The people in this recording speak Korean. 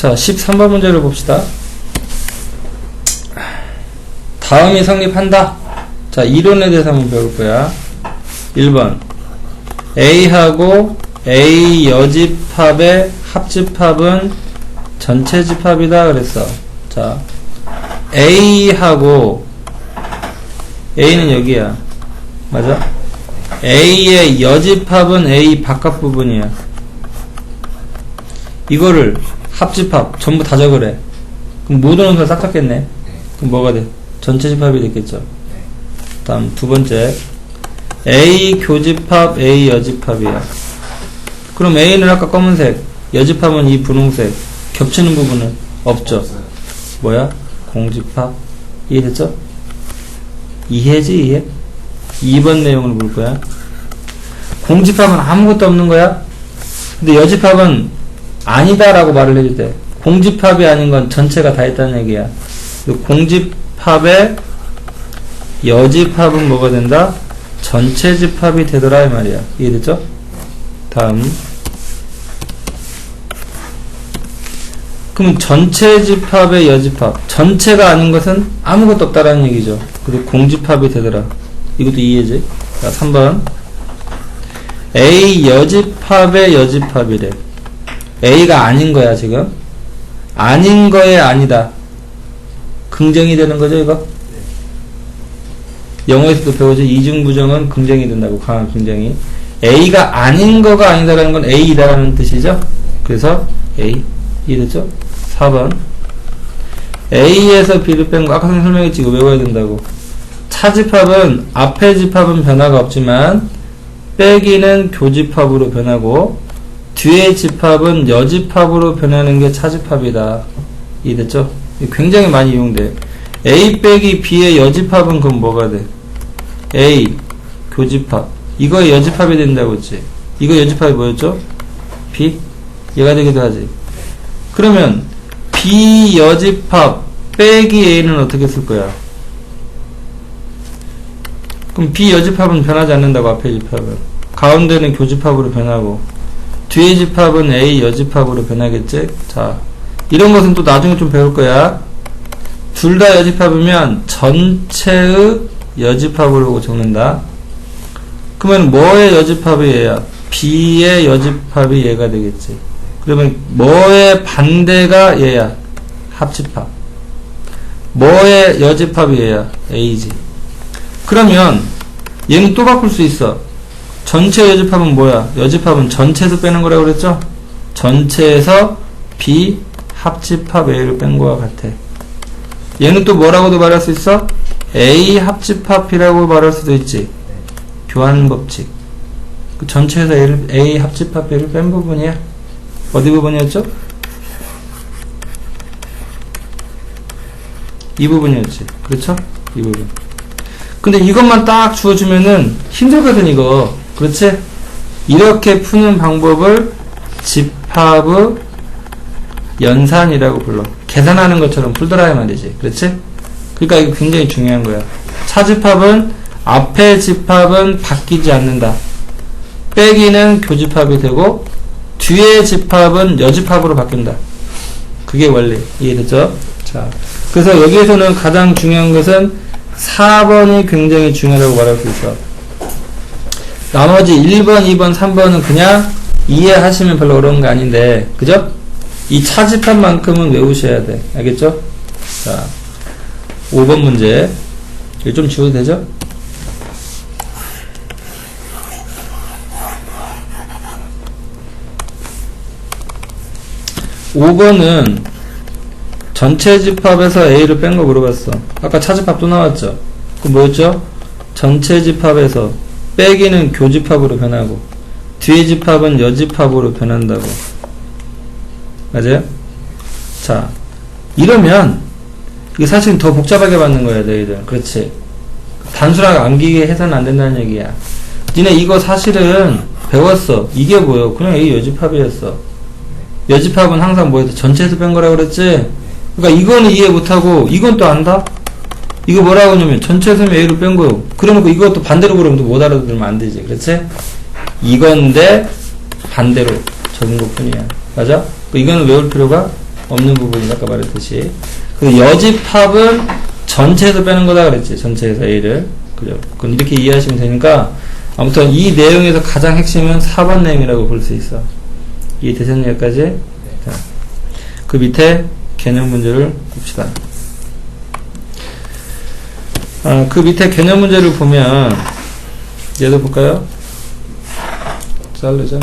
자, 13번 문제를 봅시다. 다음이 성립한다. 자, 이론에 대해서 한번 배울 거야. 1번. A하고 A 여집합의 합집합은 전체 집합이다 그랬어. 자, A하고 A는 여기야. 맞아? A의 여집합은 A 바깥 부분이야. 이거를 합집합 전부 다 적으래. 그럼 모든 원소를 싹 잡겠네. 그럼 뭐가 돼? 전체 집합이 됐겠죠. 다음 두 번째. A 교집합, A 여집합이야. 그럼 A는 아까 검은색, 여집합은 이 분홍색. 겹치는 부분은 없죠. 뭐야? 공집합. 이해됐죠? 이해지, 이해? 2번 내용을 볼 거야. 공집합은 아무것도 없는 거야. 근데 여집합은 아니다라고 말을 해줄 때 공집합이 아닌 건 전체가 다 있다는 얘기야. 그 공집합의 여집합은 뭐가 된다? 전체 집합이 되더라 이 말이야. 이해됐죠? 다음. 그럼 전체 집합의 여집합 전체가 아닌 것은 아무것도 없다라는 얘기죠. 그리고 공집합이 되더라. 이것도 이해지? 자, 3번. A 여집합의 여집합이래. A가 아닌 거야, 지금. 아닌 거에 아니다. 긍정이 되는 거죠, 이거? 영어에서도 배우죠. 이중부정은 긍정이 된다고, 강한 긍정이. A가 아닌 거가 아니다라는 건 A이다라는 뜻이죠? 그래서 A. 이해됐죠? 4번. A에서 B를 뺀 거, 아까 설명했지, 이거 외워야 된다고. 차집합은, 앞에 집합은 변화가 없지만, 빼기는 교집합으로 변하고, 뒤의 집합은 여집합으로 변하는 게 차집합이다. 이해됐죠? 굉장히 많이 이용돼. A 빼기 B의 여집합은 그럼 뭐가 돼? A 교집합. 이거 여집합이 된다고 했지. 이거 여집합이 뭐였죠? B? 얘가 되기도 하지. 그러면 B 여집합 빼기 A는 어떻게 쓸 거야? 그럼 B 여집합은 변하지 않는다고 앞에 집합은. 가운데는 교집합으로 변하고 뒤의 집합은 A 여집합으로 변하겠지? 자, 이런 것은 또 나중에 좀 배울 거야. 둘 다 여집합이면 전체의 여집합으로 적는다. 그러면 뭐의 여집합이 얘야? B의 여집합이 얘가 되겠지. 그러면 뭐의 반대가 얘야? 합집합. 뭐의 여집합이 얘야? A지. 그러면 얘는 또 바꿀 수 있어. 전체 여집합은 뭐야? 여집합은 전체에서 빼는 거라고 그랬죠? 전체에서 B 합집합 A를 뺀 거와 같아. 얘는 또 뭐라고도 말할 수 있어? A 합집합 B라고 말할 수도 있지. 교환 법칙. 그 전체에서 A를, A 합집합 B를 뺀 부분이야. 어디 부분이었죠? 이 부분이었지. 그렇죠? 이 부분. 근데 이것만 딱 주어주면은 힘들거든, 이거. 그렇지? 이렇게 푸는 방법을 집합의 연산이라고 불러. 계산하는 것처럼 풀더라 이 말이지. 그렇지? 그러니까 이거 굉장히 중요한 거야. 차집합은 앞에 집합은 바뀌지 않는다. 빼기는 교집합이 되고 뒤에 집합은 여집합으로 바뀐다. 그게 원리. 이해됐죠? 자. 그래서 여기에서는 가장 중요한 것은 4번이 굉장히 중요하다고 말할 수 있어. 나머지 1번, 2번, 3번은 그냥 이해하시면 별로 어려운 거 아닌데, 그죠? 이 차집합만큼은 외우셔야 돼. 알겠죠? 자, 5번 문제. 이거 좀 지워도 되죠? 오번은 전체 집합에서 A를 뺀 거 물어봤어. 아까 차집합 또 나왔죠? 그 뭐였죠? 전체 집합에서 빼기는 교집합으로 변하고 뒤의 집합은 여집합으로 변한다고. 맞아요? 자, 이러면 이게 사실 더 복잡하게 받는 거야, 너희들. 그렇지. 단순하게 암기게 해서는 안 된다는 얘기야. 니네 이거 사실은 배웠어. 이게 뭐예요? 그냥 A 여집합이었어. 여집합은 항상 뭐였어? 전체에서 뺀 거라고 그랬지? 그러니까 이거는 이해 못하고 이건 또 안다? 이거 뭐라고 하냐면 전체에서 A를 뺀 거요. 그러면 이것도 반대로 그러면 또못 알아들으면 안 되지. 그렇지? 이건데 반대로 적은 것 뿐이야. 맞아? 이거는 외울 필요가 없는 부분이 아까 말했듯이. 그리고 여집합은 전체에서 빼는 거다 그랬지. 전체에서 A를. 그죠. 그건 이렇게 이해하시면 되니까 아무튼 이 내용에서 가장 핵심은 4번 내용이라고 볼 수 있어. 이해되셨나요, 여기까지? 자, 그 밑에 개념 문제를 봅시다. 아, 그 밑에 개념 문제를 보면 얘도 볼까요? 자르자.